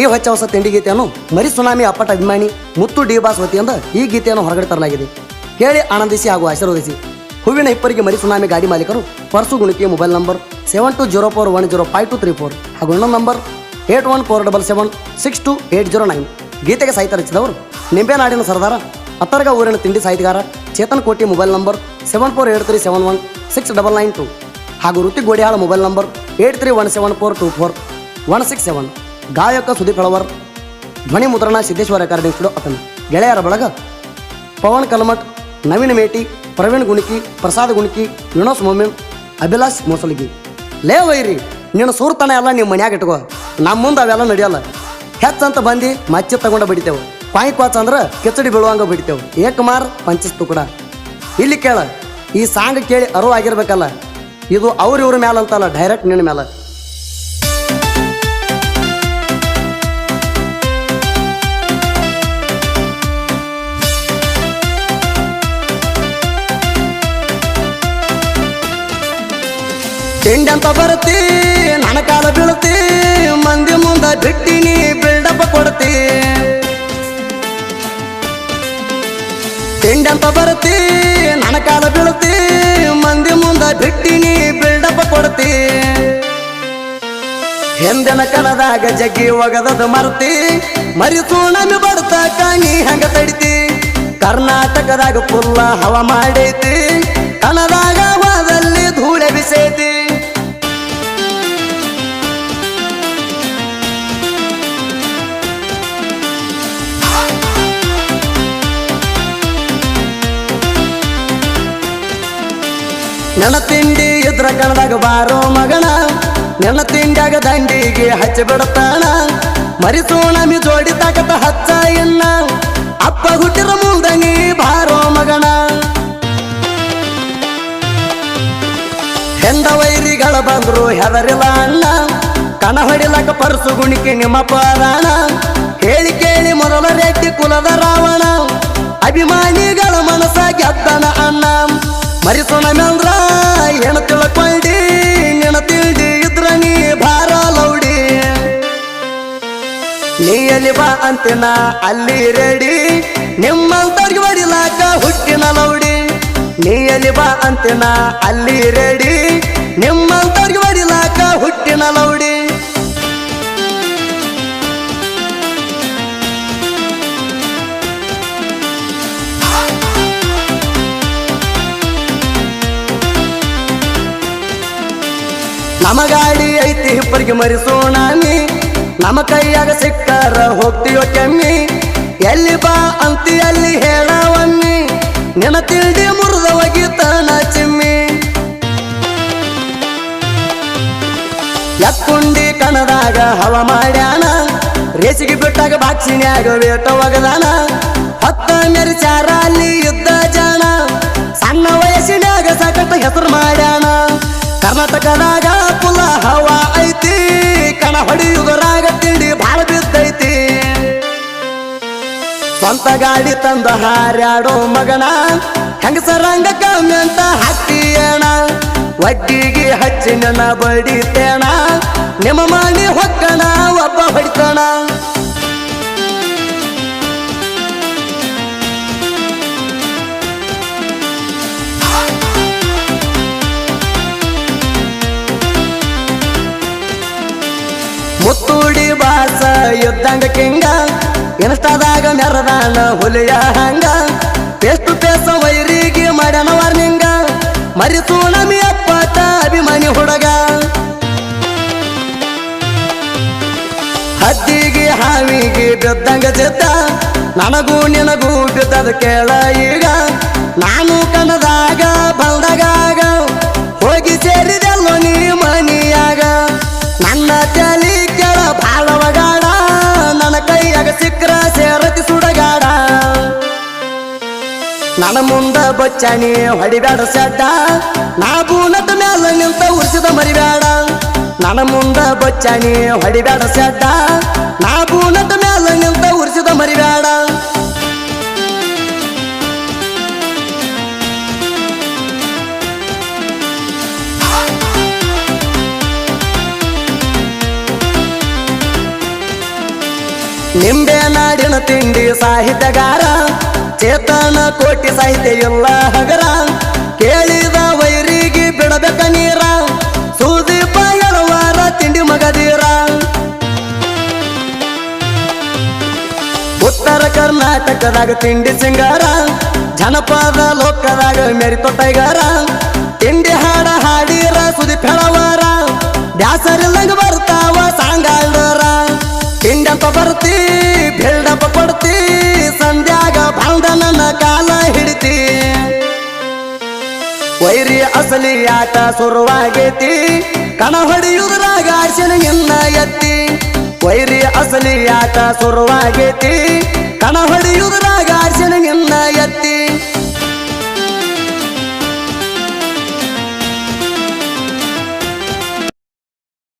ಈ ಹೊಚ್ಚ ಹೊಸ ತಿಂಡಿ ಗೀತೆಯನ್ನು ಮರಿ ಸುನಾಮಿ ಅಪ್ಪಟ ಅಭಿಮಾನಿ ಮುತ್ತು ಡಿ ಬಾಸ್ ವತಿಯಿಂದ ಈ ಗೀತೆಯನ್ನು ಹೊರಗಡೆ ತರಲಾಗಿದೆ. ಕೇಳಿ ಆನಂದಿಸಿ ಹಾಗೂ ಆಶೀರ್ವದಿಸಿ. ಹೂವಿನ ಹಿಪ್ಪರಿಗೆ ಮರಿ ಸುನಾಮಿ ಗಾಡಿ ಮಾಲೀಕರು ಪರ್ಸು ಗುಣಿಕೆಯ mobile number seven two zero four one zero five two three four ಹಾಗೂ ಇನ್ನೊಂದು number eight one four double seven six two eight zero nine. ಗೀತೆಗೆ ಸಾಹಿತ್ಯ ರಚಿಸಿದವರು ನಿಂಬೆನಾಡಿನ ಸರ್ದಾರ ಅತ್ತರ್ಗ ಊರಿನ ತಿಂಡಿ ಸಾಹಿತಿಗಾರ Chetan Koti mobile number seven four eight three seven one six double nine two ಹಾಗೂ Ruthi Godiyala mobile number eight three one seven four two four one six seven. ಗಾಯಕ ಸುದೀಪ್ ಹಳವರ್ ಧ್ವನಿ ಮುದ್ರಣ Siddeshwara recording studio ಅತನ. ಗೆಳೆಯರ ಬಳಗ ಪವನ್ ಕಲ್ಮಠ್, ನವೀನ್ ಮೇಟಿ, ಪ್ರವೀಣ್ ಗುಣಿಕಿ, ಪ್ರಸಾದ್ ಗುಣಿಕಿ ವಿನೋಸ್ ಮೊಮಿನ್ ಅಭಿಲಾಷ್ ಮೋಸಲಿಗಿ. ಲೇ ವೈರಿ, ನೀನು ಸೂರ್ತನ ಎಲ್ಲ ನಿಮ್ಮ ಮನ್ಯಾಗ ಇಟ್ಕೋ. ನಮ್ಮ ಮುಂದೆ ಅವೆಲ್ಲ ನಡೆಯಲ್ಲ. ಹೆಚ್ಚಂತ ಬಂದು ಮಚ್ಚಿ ತಗೊಂಡ ಬಡಿತೇವೆ. ಪಾಯಿ ಕ್ವಾಚ್ ಅಂದ್ರೆ ಕಿಚಡಿ ಬೀಳುವಂಗ ಬಡಿತೇವೆ. ಏಕಮಾರ್ ಪಂಚಿಸ್ತು ಕೂಡ. ಇಲ್ಲಿ ಕೇಳ, ಈ ಸಾಂಗ್ ಕೇಳಿ ಅರು ಆಗಿರ್ಬೇಕಲ್ಲ. ಇದು ಅವ್ರ ಇವ್ರ ಮ್ಯಾಲ ಅಂತಲ್ಲ ಡೈರೆಕ್ಟ್ ನಿನ್ನ ಮ್ಯಾಲ. ತಿಂಡಿ ಅಂತ ಬರ್ತಿ ನನ್ನ ಕಾಲ ಬೀಳುತ್ತಿ, ಮಂದಿ ಮುಂದ ಬಿಟ್ಟಿನಿ ಬಿಲ್ಡಪ್ಪ ಕೊಡ್ತಿ ಅಂತ ಬರುತ್ತೆ ನನ್ನ ಕಾಲ ಬೀಳುತ್ತಿ, ಮಂದಿ ಮುಂದ ಬಿಟ್ಟಿನಿ ಬಿಲ್ಡಪ್ಪ ಕೊಡ್ತಿ ಹಿಂದಿನ ಕಲದಾಗ ಜಗ್ಗಿ ಒಗದದು ಮರುತಿ ಮರಿ ಸುಣಮಿ ಬಡ್ತಾಕ ನೀ ಹಂಗ ತಡಿತಿ. ಕರ್ನಾಟಕದಾಗ ಫುಲ್ಲ ಹವ ಮಾಡೈತಿ ಕಣದಾಗ ಹೋದಲ್ಲಿ ನನ್ನ ತಿಂಡಿ ಇದ್ರ ಕಣದಾಗ ಬಾರೋ ಮಗನ. ನೆನ ತಿಂಡಿಯಾಗ ದಂಡಿಗೆ ಹಚ್ಚಿ ಬಿಡತಾಣ ಮರಿಸೋಣಮಿ ಜೋಡಿ ತಾಕತ ಹಚ್ಚ ಇನ್ನ ಅಪ್ಪ ಹುಟ್ಟಿರ ಮುಂದಂಗಿ ಬಾರೋ ಮಗನ. ಹೆಂಡ ವೈರಿಗಳ ಬಂದ್ರು ಹೆದರಿಲ್ಲ ಅಣ್ಣ ಕಣ ಹೊಡಿಲಕ ಪರ್ಸು ಗುಣಿಕೆ ನಿಮ್ಮ ಪರಾಣ ಹೇಳಿ ಕೇಳಿ ಮೊದಲ ರೆಡ್ಡಿ ಕುಲದ ರಾವಣ. ಅಭಿಮಾನಿಗಳ ಮನಸ ಗೆದ್ದನ ಅಣ್ಣ ಮರಿಸೋಣ ಮೆಂದ್ರ ಹೆಣ ತಿಳ್ಕೊಂಡಿ ನಿನ ತಿಳ್ದಿ ಇದ್ರ ನೀ ಭಾರ ಲೌಡಿ. ನೀ ಬಾ ಅಂತಿನ ಅಲ್ಲಿ ರೆಡಿ. ನಿಮ್ಮಂತವ್ರಿಗೆ ಹೊಡಿಲಾಕ ಹುಟ್ಟಿನ ಲೌಡಿ. ನೀ ಬಾ ಅಂತಿನ ಅಲ್ಲಿ ರೆಡಿ. ನಿಮ್ಮಂತವ್ರಿಗೆ ಹೊಡಿಲಾಕ ಹುಟ್ಟಿನ ಲೌಡಿ. ನಮ್ಮ ಗಾಡಿ ಐತಿ, ಇಬ್ಬರಿಗೆ ಮರಿಸೋಣ ನೀ. ನಮ್ಮ ಕೈಯಾಗ ಸಿಕ್ಕಾರ, ಹೋಗ್ತೀಯೋ ಕೆಮ್ಮಿ. ಎಲ್ಲಿ ಬಾ ಅಂತಿ, ಅಲ್ಲಿ ಹೇಳವನ್ನಿ. ನಿನ್ನ ತಿಳಿದಿ ಮುರಿದ ತನ ಚಿಮ್ಮಿ. ಎಕ್ಕುಂಡಿ ಕಣದಾಗ ಹವ ಮಾಡ್ಯಾನ. ರೇಸಿಗೆ ಬಿಟ್ಟಾಗ ಬಾಕ್ಸಿನ್ಯಾಗ ವೇಟ ಒಗದಾನ. ಹತ್ತ ಮೆರಿಚಾರ ಅಲ್ಲಿ ಯುದ್ಧ ಜಾಣ. ಸಣ್ಣ ವಯಸ್ಸಿನಾಗ ಸಕಟ ಹೆಸರು ಮಾಡ್ಯಾನ. ಕರ್ನಾಟಕದಾಗ ಸ್ವಂತ ಗಾಡಿ ತಂದ ಹಾರ್ಯಾಡೋ ಮಗನ. ಹೆಂಗಸರಂಗ ಕಮ್ಮಿ ಅಂತ ಹಾಕ್ತೀಯಣ ಒಡ್ಡಿಗೆ ಹಚ್ಚಿ ನನ್ನ ಬಡಿತೇಣ ನಿಮ್ಮ ಮಾಡಿ ಹೊಕ್ಕಣ, ಒಬ್ಬ ಹೊಡಿತಣ ಮುತ್ತೂಡಿ ಬಾಸ ಯುದ್ಧಂಗ ಕಿಂಗ. ಇನ್ಸ್ಟಾದಾಗ ಮೆರದಾನ ಹುಲಿಯ ಹಂಗ. ಟು ಫೇಸ್ ವೈರಿಗೆ ಮಾಡ್ಯಾನ ವಾರ್ನಿಂಗ ಮರಿತು ನಮಿ ಅಪ್ಪಟ ಅಭಿಮಾನಿ ಹುಡುಗ. ಹದ್ದಿಗೆ ಹಾವಿಗೆ ಬಿದ್ದಂಗ ಚಿತ್ತ ನನಗೂ ನಿನಗೂ ಬಿದ್ದದ ಕೇಳ ಈಗ. ನಾನು ಕನದಾಗ ಬಂದಾಗ ಬಚ್ಚಾನಿ ಹೊಡಿಬೇಡ ಸಡ್ಡ. ನಾ ಬೂನದ ಮ್ಯಾಲ ನಿಂತ ಉರ್ಸಿದ ಮರಿಬೇಡ. ನನ್ನ ಮುಂದ ಬಚ್ಚಾನಿ ಹೊಡಿಬೇಡ ಸಡ್ಡ. ನಾ ಬೂನದ ಮ್ಯಾಲ ನಿಂತ ಉರ್ಸಿದ ಮರಿಬೇಡ. ನಿಂಬೆ ನಾಡಿನ ತಿಂಡಿ ಸಾಹಿತ್ಯಗಾರ. ಚೇತನ ಕೋಟಿ ಸಾಹಿತ್ಯ ಎಲ್ಲ ಹಗರ. ಕೇಳಿದ ವೈರಿಗೆ ಬಿಡಬೇಕ ನೀರ. ಸುದೀಪ ಎಳವಾರ ತಿಂಡಿ ಮಗದೀರ. ಉತ್ತರ ಕರ್ನಾಟಕದಾಗ ತಿಂಡಿ ಸಿಂಗಾರ. ಜನಪದ ಲೋಕದಾಗ ಮೆರಿತೋ ಟೈಗಾರ. ತಿಂಡಿ ಹಾಡ ಹಾಡಿರ, ಸುದೀಪ್ ಹೇಳವಾರ. ಬ್ಯಾಸರಿಲ್ಲಂಗ ವೈರಿ ಅಸಲಿ ಆಟ ಶುರುವಾಗೈತಿ. ಕಣ ಹೊಡೆಯುವುದ್ರಾಗ ಎನ್ನ ಎತ್ತಿ. ವೈರಿ ಅಸಲಿ ಆಟ ಶುರುವಾಗೈತಿ. ಕಣ ಹೊಡೆಯುವುದ್ರಾಗ ಎನ್ನ